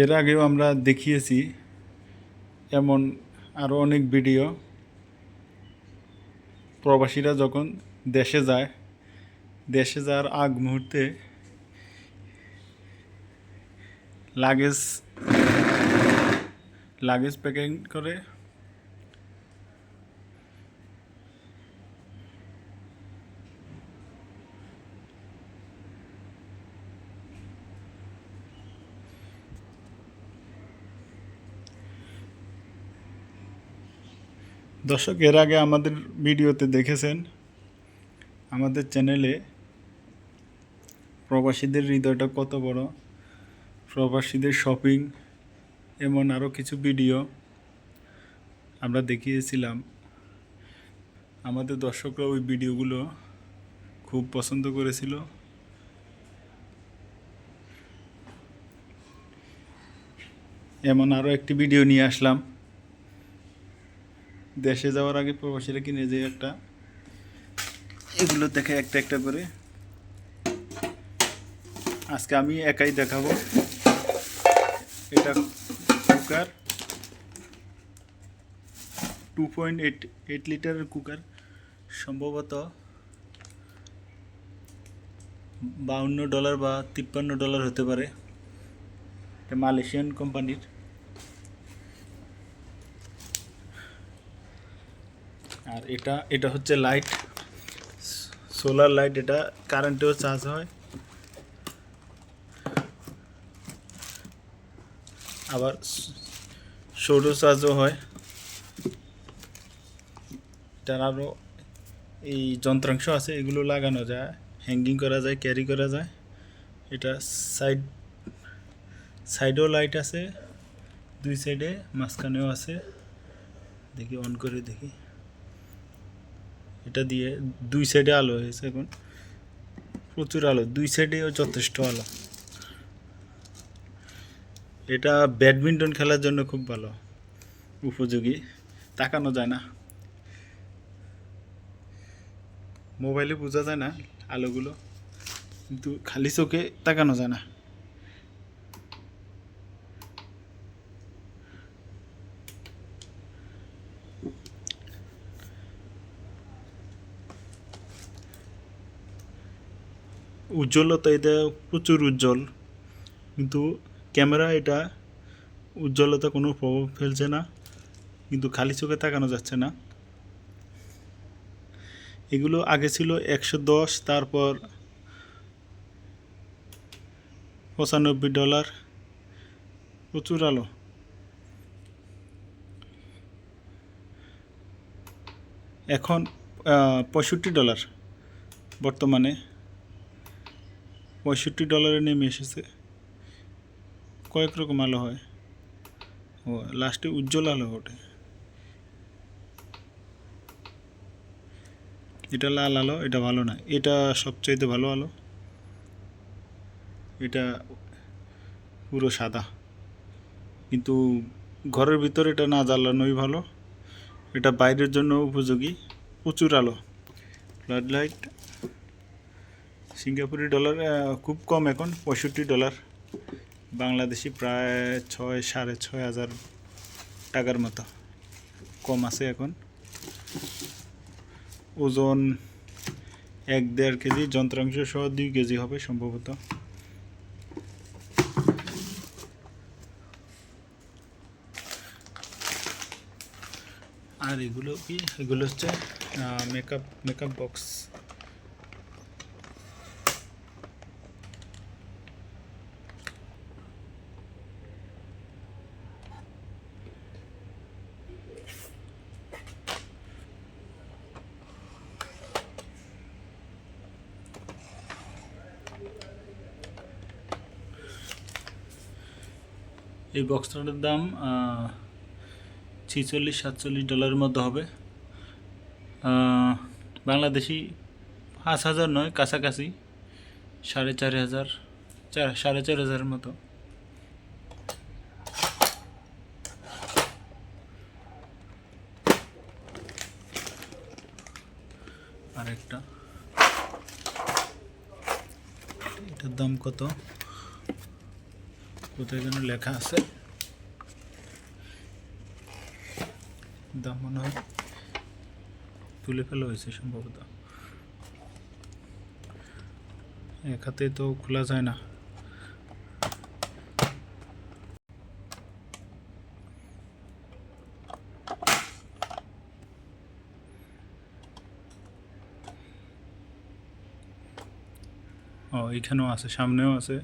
এর আগেও আমরা দেখিয়েছি, এমন আরও অনেক ভিডিও। প্রবাসীরা যখন দেশে যায়, দেশে যাওয়ার আগ মুহূর্তে লাগেজ লাগেজ প্যাকিং করে দর্শক, এর আগে আমাদের ভিডিওতে দেখেছেন, আমাদের চ্যানেলে প্রবাসীদের হৃদয়টা কত বড়। প্রবাসীদের শপিং, এমন আরও কিছু ভিডিও আমরা দেখিয়েছিলাম। আমাদের দর্শকরা ওই ভিডিওগুলো খুব পছন্দ করেছিল। এমন আরও একটি ভিডিও নিয়ে আসলাম। দেশে যাওয়ার আগে প্রবাসীরা কিনে যে একটা, এগুলো দেখে একটা একটা করে। আজকে আমি একাই দেখাবো। এটা cooker. Two point eight eight লিটারের কুকার। সম্ভবত বাউন্ন ডলার বা তিপ্পান্ন ডলার হতে পারে। এটা মালয়েশিয়ান কোম্পানির। আর এটা এটা হচ্ছে লাইট সোলার লাইট এটা কারেন্টেও চার্জ হয়। আবার সৌর চার্জও হয়। এটার আরও এই যন্ত্রাংশ আছে, এগুলো লাগানো যায়। হ্যাঙ্গিং করা যায় ক্যারি করা যায়। এটা সাইড সাইডেও লাইট আছে। দুই সাইডে মাঝখানেও আছে। দেখি অন করে দেখি। এটা দিয়ে দুই সাইডে আলো হয়েছে এখন। প্রচুর আলো, দুই সাইডেও যথেষ্ট আলো। এটা ব্যাডমিন্টন খেলার জন্য খুব ভালো, উপযোগী, তাকানো যায় না। মোবাইলে বোঝা যায় না আলোগুলো, কিন্তু খালি চোখে তাকানো যায় না। উজ্জ্বলতা, এটা প্রচুর উজ্জ্বল। কিন্তু ক্যামেরা, এটা উজ্জ্বলতা কোনো প্রভাব ফেলছে না, কিন্তু খালি চোখে তাকানো যাচ্ছে না। এগুলো আগে ছিল একশো দশ, তারপর পঁচানব্বই ডলার। প্রচুর আলো। এখন পঁয়ষট্টি ডলার বর্তমানে। পঁয়ষট্টি ডলারে নেমে এসেছে। কয়েক রকম আলো হয়। ও লাস্টে উজ্জ্বল আলো ওঠে। এটা লাল আলো, এটা ভালো না। এটা সবচাইতে ভালো আলো। এটা পুরো সাদা। কিন্তু ঘরের ভিতরে এটা না জ্বালানোই ভালো। এটা বাইরের জন্য উপযোগী। প্রচুর আলো। ফ্লাড লাইট সিঙ্গাপুরি ডলার খুব কম এখন, পঁয়ষট্টি ডলার। বাংলাদেশি প্রায় ছয়, সাড়ে ছয় হাজার টাকার মতো। কম আছে এখন। ওজন এক দেড় কেজি, যন্ত্রাংশ সহ দুই কেজি হবে সম্ভবত। আর এগুলো কি? এগুলো হচ্ছে মেকআপ মেকআপ বক্স এই বক্সটার দাম ছিচল্লিশ, সাতচল্লিশ ডলারের মধ্যে হবে। বাংলাদেশি পাঁচ হাজার নয়, কাছাকাছি সাড়ে চার হাজার, চার, সাড়ে চার হাজারের মতো। আরেকটা। এটার দাম কত? কোথায় যেন লেখা আছে। দাম মনে হয় তুলে ফেলা হয়েছে সম্ভবত। এক হাতে তো খোলা যায় না। ও এখানেও আছে, সামনেও আছে।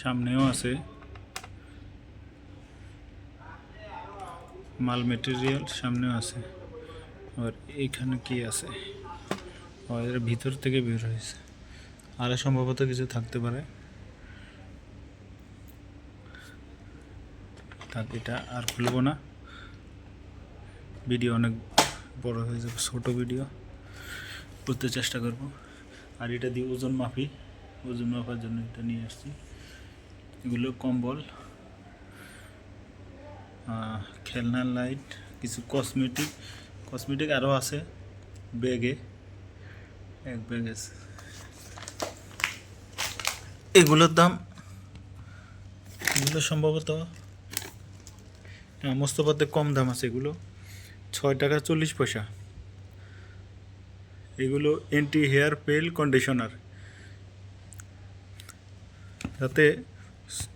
সামনেও আছে। মাল মেটেরিয়াল সামনেও আছে। আর এইখানে কি আছে? এর ভিতর থেকে বের হয়েছে। আর সম্ভবত কিছু থাকতে পারে। থাক এটা আর খুলবো না। ভিডিও অনেক বড় হয়ে যাবে, ছোটো ভিডিও। করতে চেষ্টা করব। আর এটা দিয়ে ওজন মাপি। ওজন মাপার জন্য এটা নিয়ে আসছি। এগুলো কম্বল আহ, খেলনার লাইট কিছু কসমেটিক কসমেটিক আরও আছে ব্যাগে এক ব্যাগ আছে। এগুলোর দাম এগুলো সম্ভবত মোস্তফাতে কম দাম আছে এগুলো ছয় টাকা চল্লিশ পয়সা। এগুলো অ্যান্টি হেয়ার পেল কন্ডিশনার যাতে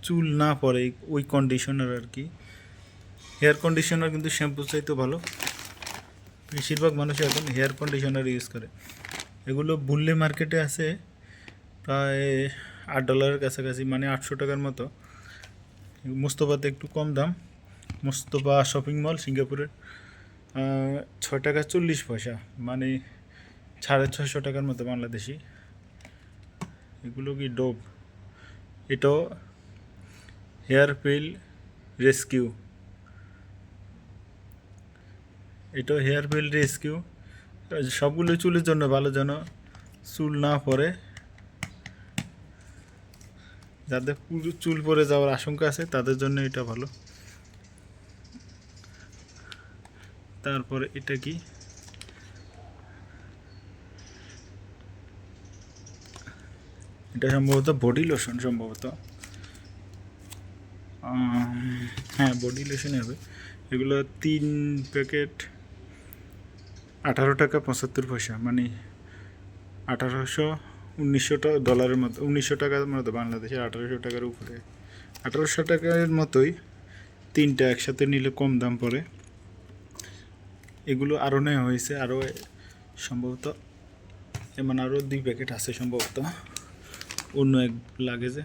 চুল না পড়ে ওই কন্ডিশনার আর কি। হেয়ার কন্ডিশনার কিন্তু শ্যাম্পু চাইতে ভালো। বেশিরভাগ মানুষ এখন হেয়ার কন্ডিশনার ইউজ করে। এগুলো বুল্লে মার্কেটে আছে প্রায় আট ডলারের কাছাকাছি মানে আটশো টাকার মতো। মুস্তফাতে একটু কম দাম। মুস্তফা শপিং মল সিঙ্গাপুরের ছয় টাকা চল্লিশ পয়সা মানে সাড়ে ছয়শো টাকার মতো বাংলাদেশি। এগুলো কি ডোব এটাও হেয়ার পিল রেস্কিউ। এটাও হেয়ার পিল রেস্কিউ। সবগুলো চুলের জন্য ভালো যেন চুল না পড়ে। যাদের পুরো চুল পড়ে যাওয়ার আশঙ্কা আছে, তাদের জন্য এটা ভালো। তারপরে এটা কি? এটা সম্ভবত বডি লোশন সম্ভবত। হ্যাঁ বডি লোশন হবে। এগুলো তিন প্যাকেট আঠারো টাকা পঁচাত্তর পয়সা মানে আঠারোশো উনিশশো ডলারের মতো, উনিশশো টাকার মতো বাংলাদেশের আঠারোশো টাকার উপরে। আঠারোশো টাকার মতোই তিনটা একসাথে নিলে কম দাম পড়ে। এগুলো আরও নেওয়া হয়েছে আরও সম্ভবত এমন আরও দুই প্যাকেট আছে সম্ভবত। অন্য এক লাগেজে।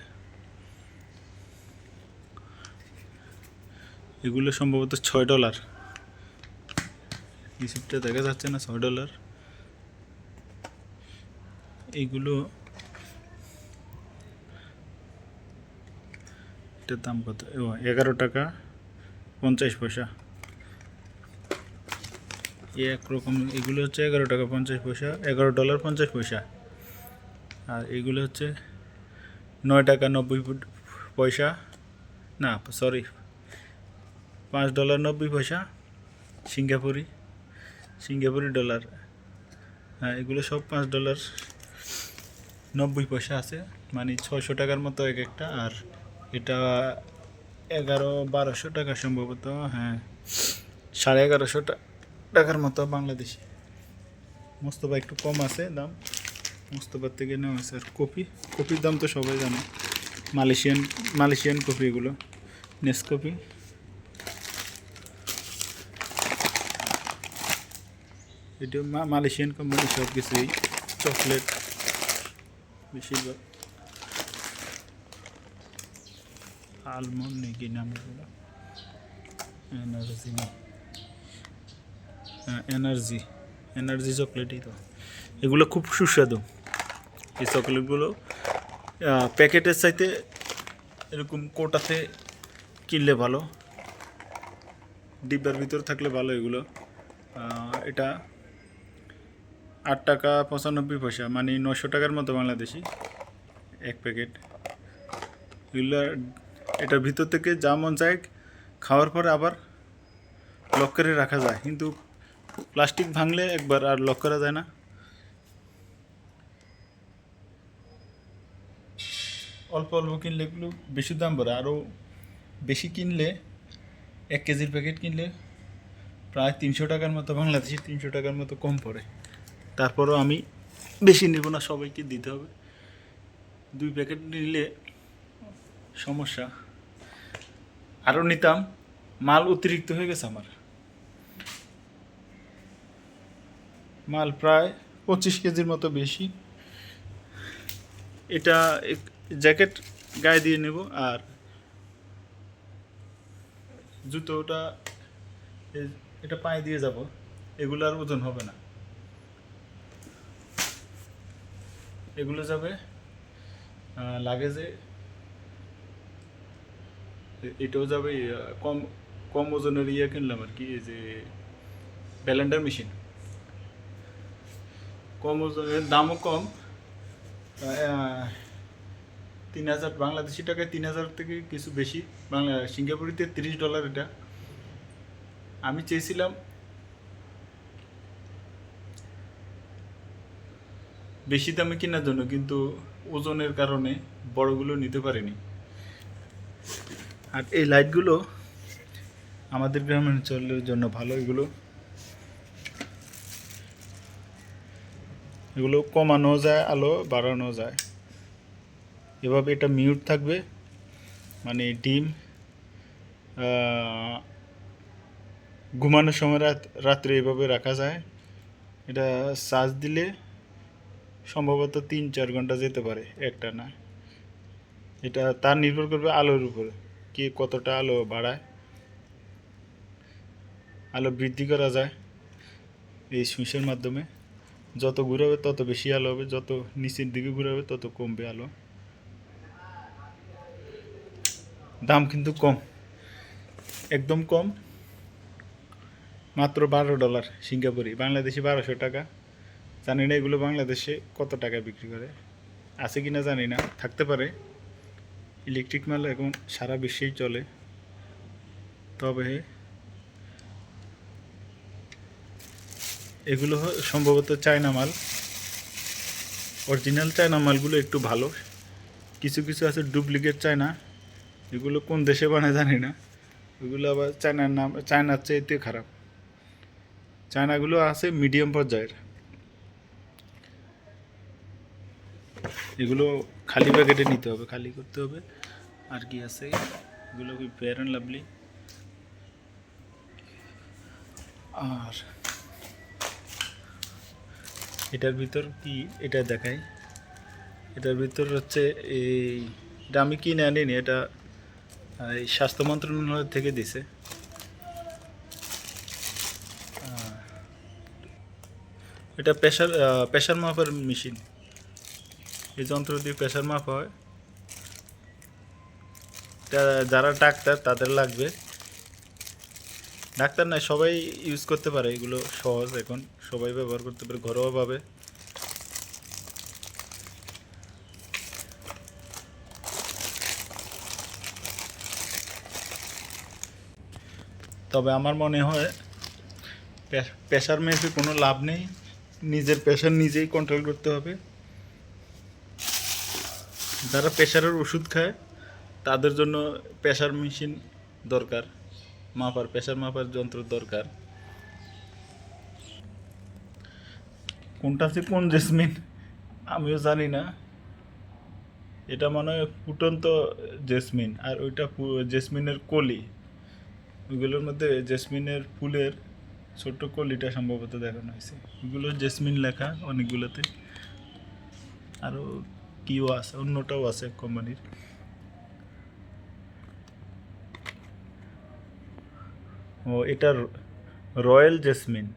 এগুলো সম্ভবত ছয় ডলার। রিসিপ্টটা দেখা যাচ্ছে না, ছয় ডলার। এগুলো এটার দাম কত? ও, এগারো টাকা পঞ্চাশ পয়সা। একরকম এগুলো হচ্ছে এগারো টাকা পঞ্চাশ পয়সা, এগারো ডলার পঞ্চাশ পয়সা। আর এগুলো হচ্ছে নয় টাকা নব্বই পয়সা। না সরি পাঁচ ডলার নব্বই পয়সা, সিঙ্গাপুরি সিঙ্গাপুরি ডলার। হ্যাঁ এগুলো সব পাঁচ ডলার নব্বই পয়সা আছে। মানে ছয়শো টাকার মতো এক একটা, আর এটা এগারো বারোশো টাকা সম্ভবত হ্যাঁ সাড়ে এগারোশো টাকার মতো বাংলাদেশি। মোস্তফা একটু কম আছে দাম। মোস্তফার থেকে নেওয়া হয়েছে আর কপি। কপির দাম তো সবাই জানে। মালয়েশিয়ান মালয়েশিয়ান কপি এগুলো নেস কপি এটা মালয়েশিয়ান কোম্পানি সব কিছুই চকলেট বেশিরভাগ আলমন্ড নাকি নাম এগুলো এনার্জি হ্যাঁ এনার্জি এনার্জি চকলেটই তো এগুলো খুব সুস্বাদু। এই চকলেটগুলো প্যাকেটের চাইতে এরকম কোটাতে কিনলে ভালো। ডিব্বার ভিতর থাকলে ভালো এগুলো। এটা আট টাকা পঁচানব্বই পয়সা মানে নশো টাকার মতো বাংলাদেশি। এক প্যাকেট। এগুলো, এটার ভিতর থেকে যা মন চায় খাওয়ার পরে আবার লক করে রাখা যায়। কিন্তু প্লাস্টিক ভাঙলে একবার আর লক করা যায় না। অল্প অল্প কিনলে এগুলো বেশি দাম পড়ে। আরও বেশি কিনলে এক কেজির প্যাকেট কিনলে প্রায় তিনশো টাকার মতো, বাংলাদেশি তিনশো টাকার মতো কম পড়ে। তারপরও আমি বেশি নেব না, সবাইকে দিতে হবে। দুই প্যাকেট নিলে সমস্যা। আরও নিতাম, মাল অতিরিক্ত হয়ে গেছে আমার। মাল প্রায় পঁচিশ কেজির মতো বেশি। এটা জ্যাকেট গায়ে দিয়ে নেব আর জুতোটা এটা পায়ে দিয়ে যাব। এগুলো আর ওজন হবে না। এগুলো যাবে। লাগেজে এটাও যাবে কম কম ওজনের ইয়ে কিনলাম আর কি যে ব্যালেন্ডার মেশিন। কম ওজনের, দামও কম। তিন হাজার, বাংলাদেশি টাকায় তিন হাজার থেকে কিছু বেশি, বাংলা সিঙ্গাপুরিতে তিরিশ ডলার এটা। আমি চেয়েছিলাম বেশি দামে কেনার জন্য কিন্তু ওজনের কারণে বড়গুলো নিতে পারিনি। আর এই লাইটগুলো আমাদের গ্রামাঞ্চলের জন্য ভালো, এগুলো এগুলো কমানো যায়, আলো বাড়ানো যায়। এভাবে এটা মিউট থাকবে মানে ডিম ঘুমানোর সময় রাত রাত্রে এভাবে রাখা যায়। এটা চার্জ দিলে সম্ভবত তিন, চার ঘণ্টা যেতে পারে একটা না। এটা তার নির্ভর করবে আলোর উপরে, কে কতটা আলো বাড়ায়, আলো বৃদ্ধি করা যায় এই সুইচের মাধ্যমে। যত ঘুরাবে তত বেশি আলো হবে, যত নিচের দিকে ঘুরাবে তত কমবে আলো। দাম কিন্তু কম, একদম কম। মাত্র বারো ডলার সিঙ্গাপুরি, বাংলাদেশি বারোশো টাকা। জানি না এগুলো বাংলাদেশে কত টাকা বিক্রি করে। আছে কি না জানি না, থাকতে পারে। ইলেকট্রিক মাল এখন সারা বিশ্বেই চলে। তবে এগুলো সম্ভবত চায়না মাল। অরিজিনাল চায়না মালগুলো একটু ভালো। কিছু কিছু আছে ডুপ্লিকেট চায়না। এগুলো কোন দেশে বানায় জানি না। এগুলো আবার চায়নার নাম চায়নার চাইতে খারাপ। চায়নাগুলো আছে মিডিয়াম পর্যায়ের। এগুলো খালি প্যাকেটে নিতে হবে, খালি করতে হবে। আর কি আছে? এগুলো কি ফেয়ার অ্যান্ড লাভলি আর এটার ভিতর কি এটা দেখাই? এটার ভিতর হচ্ছে এই এটা আমি কিনে আনিনি এটা, এই স্বাস্থ্য মন্ত্রণালয় থেকে দিছে। এটা প্রেশার প্রেশার মাপার মেশিন এই যন্ত্র দিয়ে প্রেশার মাপ হয়। যারা ডাক্তার, তাদের লাগবে। ডাক্তার নয়, সবাই ইউজ করতে পারে। এগুলো সহজ এখন। সবাই ব্যবহার করতে পারে ঘরোয়াভাবে তবে আমার মনে হয় প্রেশার মেপে কোনো লাভ নেই। নিজের প্রেশার নিজেই কন্ট্রোল করতে হবে। যারা প্রেশারের ওষুধ খায়, তাদের জন্য প্রেশার মেশিন দরকার। মাপার প্রেশার মাপার যন্ত্র দরকার। কোনটা যে কোন জেসমিন আমিও জানি না। এটা মনে হয় ফুটন্ত জেসমিন আর ওইটা জেসমিনের কলি। ওইগুলোর মধ্যে জেসমিনের ফুলের ছোট্ট কলিটা সম্ভবত দেখানো হয়েছে। ওগুলো জেসমিন লেখা অনেকগুলোতে। আরও কিও আছে, অন্যটাও আছে কোম্পানির। ও, এটা royal jasmine.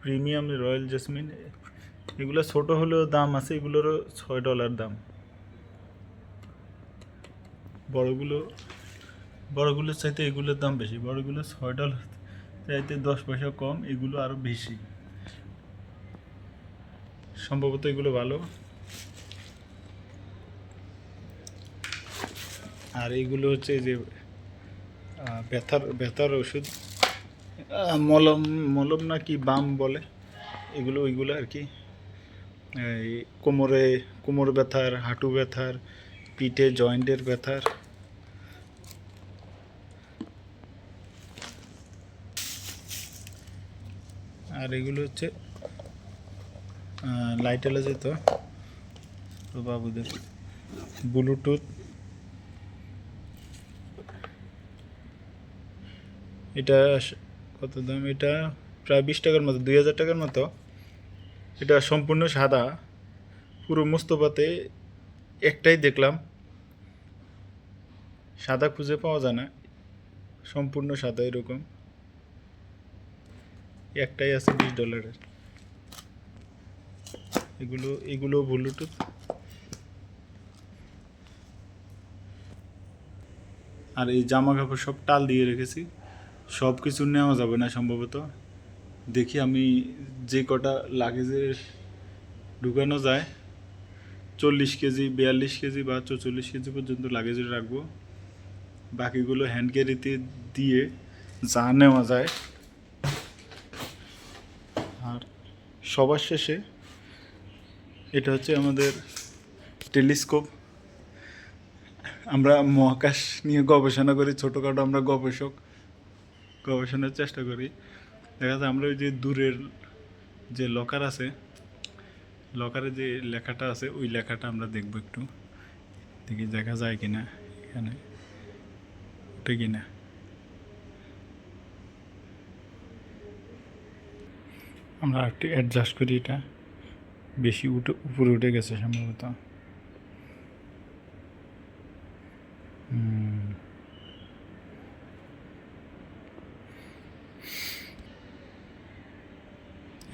Premium royal jasmine. এগুলো ছোট হলেও দাম আছে, এগুলোরও ছয় ডলার দাম। বড়গুলো, বড়গুলোর চাইতে এগুলোর দাম বেশি। বড়গুলো ছয় ডলার চাইতে দশ পয়সা কম, এগুলো আরও বেশি। সম্ভবত এগুলো ভালো। আর এইগুলো হচ্ছে যে ব্যথার ব্যথার ওষুধ মলম মলম না কি বাম বলে? এগুলো, ওইগুলো আর কি। এই কোমরে, কোমর ব্যথার, হাঁটু ব্যথার, পিঠে জয়েন্টের ব্যথার। আর এগুলো হচ্ছে লাইট এলার্জি তো তো বাবুদের। ব্লুটুথ এটা কত দাম? এটা প্রায় বিশ টাকার মতো, দুই হাজার টাকার মতো। এটা সম্পূর্ণ সাদা। পুরো মোস্তফাতে একটাই দেখলাম। সাদা খুঁজে পাওয়া যায় না। সম্পূর্ণ সাদা এরকম। একটাই আছে বিশ ডলারের। এগুলো এগুলো ব্লুটুথ। আর এই জামা কাপড় সব টাল দিয়ে রেখেছি। সব কিছু নেওয়া যাবে না সম্ভবত। দেখি আমি যে কটা লাগেজের ঢুকানো যায়, চল্লিশ কেজি, বিয়াল্লিশ কেজি বা চৌচল্লিশ কেজি পর্যন্ত লাগেজ রাখব। বাকিগুলো হ্যান্ড ক্যারিতে দিয়ে যা নেওয়া যায়। আর সবার শেষে এটা হচ্ছে আমাদের টেলিস্কোপ আমরা মহাকাশ নিয়ে গবেষণা করি, ছোটোখাটো আমরা গবেষক। গবেষণার চেষ্টা করি। দেখা যায় আমরা ওই যে দূরের যে লকার আছে লকারে যে লেখাটা আছে, ওই লেখাটা আমরা দেখব একটু। দেখি দেখা যায় কি না এখানে ওটা কিনা। আমরা একটু অ্যাডজাস্ট করি এটা। বেশি উঠে, উপরে উঠে গেছে সম্ভবত।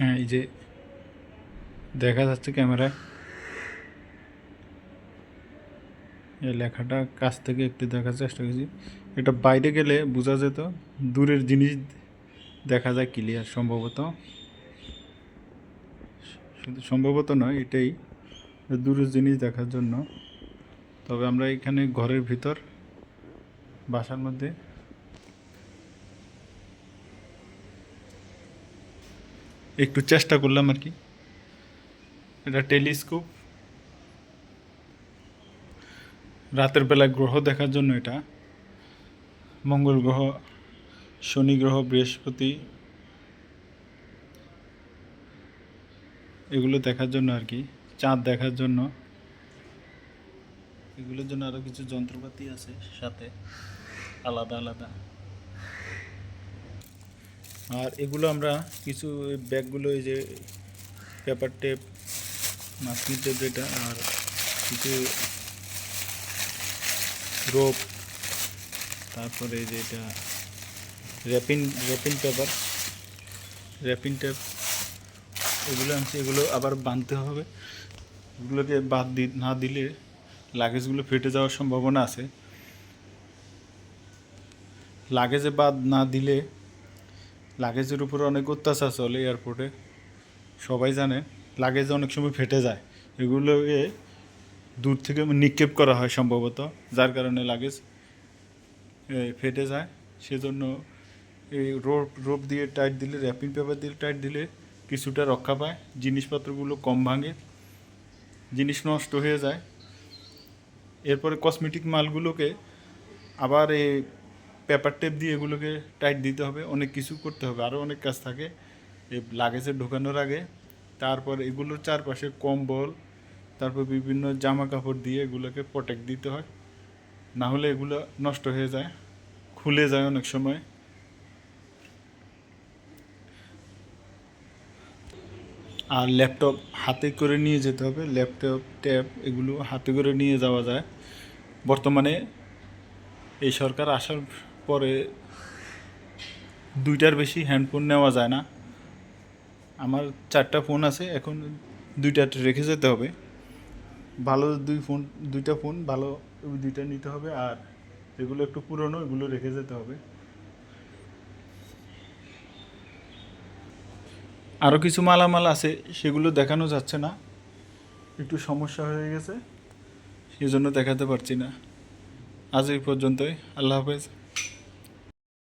হ্যাঁ এই যে দেখা যাচ্ছে ক্যামেরায়। এই লেখাটা কাছ থেকে একটু দেখার চেষ্টা করছি। এটা বাইরে গেলে বোঝা যেত দূরের জিনিস দেখা যায় ক্লিয়ার সম্ভবত। শুধু সম্ভবত নয়, এটাই দূরের জিনিস দেখার জন্য। তবে আমরা এখানে ঘরের ভিতর, বাসার মধ্যে একটু চেষ্টা করলাম আর কি। এটা টেলিস্কোপ। রাতের বেলা গ্রহ দেখার জন্য এটা। মঙ্গল গ্রহ, শনি গ্রহ, বৃহস্পতি। এগুলো দেখার জন্য আর কি। চাঁদ দেখার জন্য। এগুলোর জন্য আরও কিছু যন্ত্রপাতি আছে সাথে। আলাদা আলাদা। আর এগুলো আমরা কিছু ব্যাগগুলো এই যে পেপার টেপ মাস্কিং টেপ যেটা, আর কিছু রোপ, তারপরে যে এটা wrapping wrapping paper wrapping tape, এগুলো আনছি, এগুলো আবার বাঁধতে হবে। এগুলোকে বাদ দি, না দিলে লাগেজগুলো ফেটে যাওয়ার সম্ভাবনা আছে। লাগেজে বাদ না দিলে লাগেজের উপরে অনেক অত্যাচার চলে এয়ারপোর্টে সবাই জানে, লাগেজ অনেক সময় ফেটে যায়। এগুলোকে দূর থেকে নিক্ষেপ করা হয় সম্ভবত, যার কারণে লাগেজ ফেটে যায়। সেজন্য এই রোপ রোপ দিয়ে টাইট দিলে র্যাপিং পেপার দিয়ে টাইট দিলে কিছুটা রক্ষা পায়। জিনিসপত্রগুলো কম ভাঙে, জিনিস নষ্ট হয়ে যায়। এরপরে কসমেটিক মালগুলোকে আবার এই পেপার টেপ দিয়ে এগুলোকে টাইট দিতে হবে, অনেক কিছু করতে হবে আরও অনেক কাজ থাকে। এই লাগেজে ঢোকানোর আগে, তারপর এগুলোর চারপাশে কম্বল, তারপর বিভিন্ন জামা কাপড় দিয়ে এগুলোকে প্রোটেক্ট দিতে হয়। না হলে এগুলো নষ্ট হয়ে যায়, খুলে যায় অনেক সময়। আর ল্যাপটপ হাতে করে নিয়ে যেতে হবে, ল্যাপটপ, ট্যাব এগুলো হাতে করে নিয়ে যাওয়া যায়। বর্তমানে এই সরকার আসার পরে দুইটার বেশি হ্যান্ডফোন নেওয়া যায় না। আমার চারটা ফোন আছে, এখন দুইটা রেখে যেতে হবে। ভালো দুই ফোন দুইটা ফোন ভালো দুইটা নিতে হবে আর যেগুলো একটু পুরনো এগুলো রেখে যেতে হবে। আরও কিছু মালামাল আছে, সেগুলো দেখানো যাচ্ছে না। একটু সমস্যা হয়ে গেছে সেই জন্য দেখাতে পারছি না। আজ এই পর্যন্তই, আল্লাহ হাফেজ।